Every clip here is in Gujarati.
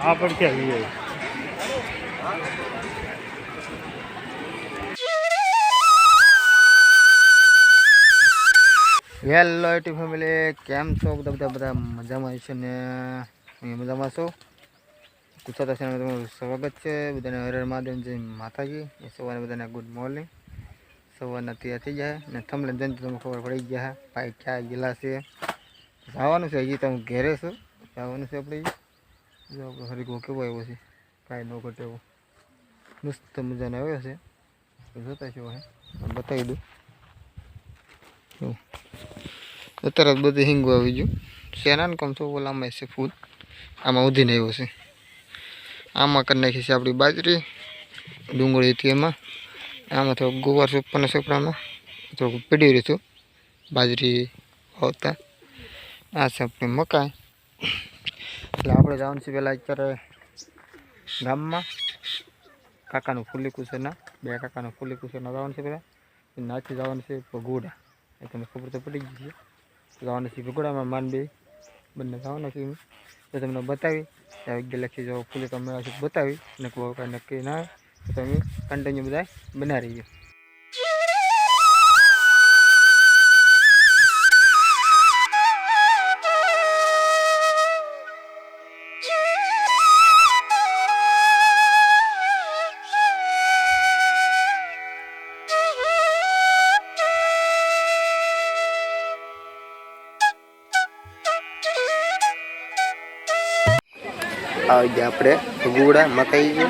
આ પણ ક્યાં જઈએ હેલો યુટ્યુબ ફેમિલી કેમ છો બધા બધા બધા મજામાં છે ને હું મજામાં છું ગુજરાત ચેનલમાં તમારું સ્વાગત છે બધાને હર હર મહાદેવ જય માતાજી એ સવારે બધાને ગુડ મોર્નિંગ સવારના તૈયાર થઈ જાય ને થમલે જઈને તમને ખબર પડી ગયા ભાઈ ક્યાં ગયેલા છે જવાનું છે હજી તો હું ઘેરે છું જવાનું છે આપણે જો આપણે હરીકો કેવો આવ્યો છે કાંઈ ન ઘટે એવો મસ્ત મજાનો આવ્યો છે તો જોતા છો હે બતાવી દઉં જો અત્યારે જ બધું હિંગું આવી ગયું શેનાને કમ છો ઓલામાં છે ફૂલ આમાં ઉધીને આવ્યો છે આમાં કરી નાખી છે આપણી બાજરી ડુંગળી હતી એમાં આમાં થોડુંક ગુવાર સોપાના સોપડામાં થોડુંક પીડી રહ્યું હતું બાજરી હોતા આ છે આપણી મકાઈ એટલે આપણે જવાનું છે પહેલાં અત્યારે ગામમાં. કાકાનું ફૂલી કુસરના બે કાકાનું ફૂલી કુસરના જવાનું છે પહેલાં નાચી જવાનું છે ભગોડા. એ તમને ખબર તો પડી ગઈ છે. જવાનું છે ભગોડામાં માનબી બંને જવાના છે તો તમને બતાવી. ત્યાં વિજ્ઞા લખી જાઓ ફૂલી તમે બતાવી. નક્કી નક્કી ના તમે કન્ટિન્યુ બધા બનાવી રહીએ આવી ગયા આપણે ગુડા, મકાઈ છે,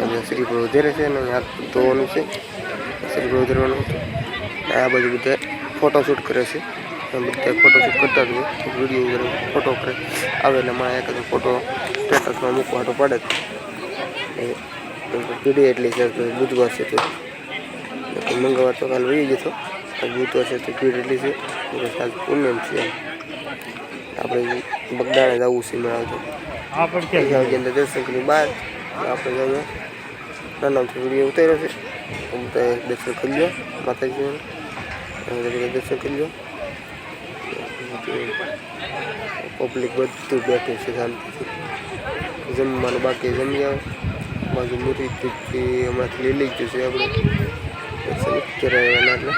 અને શ્રી પ્રભુ છે અને હાથ ધોવાનું છે. શ્રી પ્રભુ ધરવાનું હતું. આ બાજુ બધા ફોટોશૂટ કરે છે. બધા ફોટોશૂટ કરતા જ વીડિયો કરે ફોટો કરે. આવે એટલે મારે એક ફોટો સ્ટેટસમાં મૂકવા તો પડે વીડિયો એટલી છે બુધવાર છે તો. મંગળવાર તો કાલ વહી જતો આ બુધવાર છે તો ભીડ એટલી છે. એટલે પૂનમ છે. આપણે બગદાણે જવું છે તો. આ ક્યાં કરી બહાર. આપણે અહીંયા નાનામથી વીડિયો ઉતાર્યો છે. તો બધા દર્શન કરી લો માતાજીને. દર્શન કરી લો પબ્લિક બધું બેઠું છે શાંતિથી. જમવાનું બાકી જમી આવે. બાજુ મૂર્તિથી હમણાંથી લઈ લઈ ગયું છે આપણે અત્યારે એટલે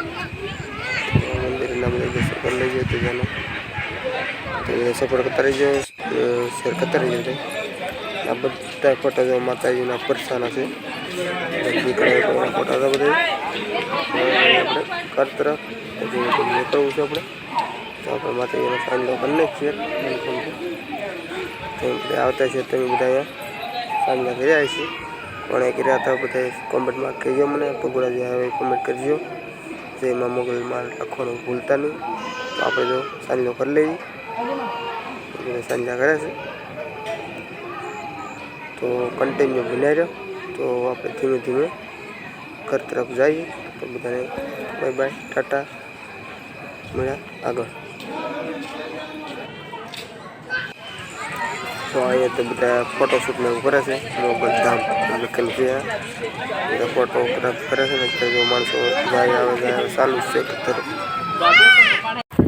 મંદિરના બધા દર્શન કરી લઈ જાય તો જાણે. તો સફળ કરતા રહીજો. શેર કરતા રહીજો ભાઈ આ બધા ફોટા જો માતાજીના પરસાના છે. દીકરા ફોટા હતા બધા. આપણે કર તરફ હજી નીકળવું છે આપણે. તો આપણે માતાજીનો સાંજનો કરી નાખીએ તો આવતા છે તમે બધા અહીંયા સાંજના કર્યા છીએ. કોણે કર્યા હતા બધા કોમેન્ટમાં કહેજો મને. પગોડા જે આવે કોમેન્ટ કરજો. જેમાં મોગલમાં લખવાનું ભૂલતા નહીં. તો આપણે જો સાંજનો કરી લઈએ. એટલે સાંજના કરે છે તો કન્ટિન્યુ બન્યા રહ્યો તો આપણે ધીમે ધીમે ઘર તરફ જઈએ તો બધાને બાય બાય ટાટા મળ્યા આગળ તો અહીંયા તો બધા ફોટોશૂટને એવું કરે છે મોગલ ધામ લખેલું છે આ. બધા ફોટોગ્રાફ કરે છે ને અત્યારે જો માણસો જાય આવે જાય આવે ચાલુ જ છે તરફ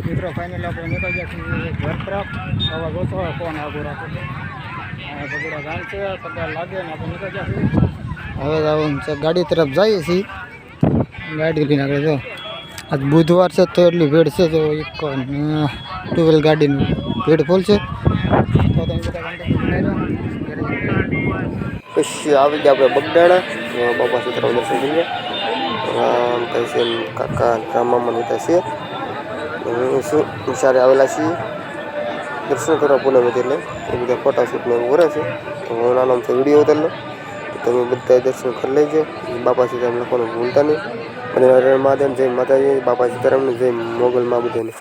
મિત્રો ફાઇનલ આપણે નીકળી ગયા છીએ ઘર તરફ હવે ગોતો ફોન આગળ રાખો અને પગડા ગામ છે પગાર લાગે ને આપણે નીકળી ગયા છીએ હવે જવાનું છે ગાડી તરફ જઈએ છીએ ગાડી લઈને આગળ જો આજ બુધવાર છે તો એટલી ભીડ છે તો એક ટુ વ્હીલ ગાડીનું ભીડ ફૂલ છે તો તમે બધા contact બનાવી લો. ઘરે જઈએ. પછી આવી ગયા આપણે બગડાણા અ બાપા સીતારામ દર્શન થઈ ગયા રામ કહે છે એમ કાકા રામ મામા બધા છે હું શું નિશાળે આવેલા છીએ. દર્શન કરવા પૂનમ હતી એટલે એ બધા ફોટા શૂટને એવું કરે છે. તો હું નાનો અમથો વીડિયો ઉતારેલો તમે બધા દર્શન કરી લેજો. બાપા સીતારામ લખવાનું ભૂલતા નહીં. અને મહાદેવ જય માતાજી, બાપા સીતારામને જય મોગલમાં બધાને